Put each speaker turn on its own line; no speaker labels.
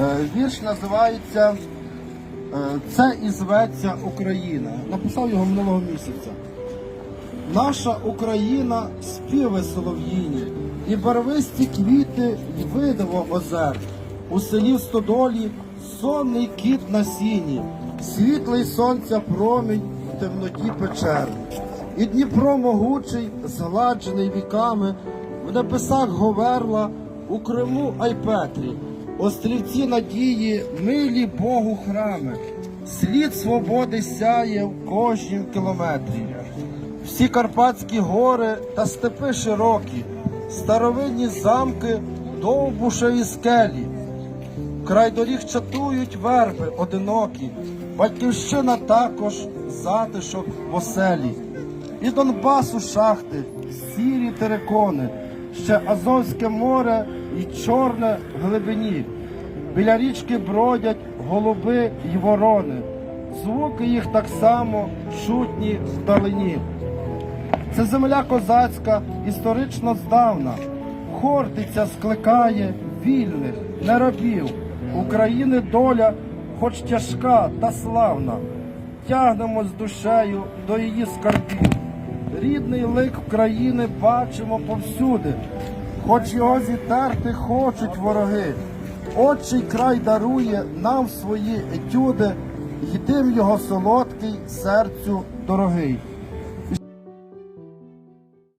Е, Вірш називається е, Це і зветься Україна. Написав його минулого місяця. Наша Україна співи солов'їні, і барвисті квіти видиво озер. У селі Стодолі сонний кіт на сіні, світлий сонця промінь в темноті печер. І Дніпро могучий, згладжений віками, в небесах говерла, у Криму Айпетрі, острівці надії, милі Богу храми, слід свободи сяє в кожнім кілометрі. Всі Карпатські гори та степи широкі, старовинні замки, довбушеві скелі. Край доріг чатують верби одинокі, батьківщина також затишок в оселі. І Донбасу шахти, сірі терикони, ще Азовське море і чорне в глибині. Біля річки бродять голуби й ворони, звуки їх так само чутні вдалині. Це земля козацька історично здавна. Хортиця скликає вільних, не рабів. України доля, хоч тяжка та славна. Тягнемо з душею до її скарбів. Рідний лик України бачимо повсюди, хоч його зітерти хочуть вороги. Отчий край дарує нам свої етюди, й дим його солодкий серцю дорогий.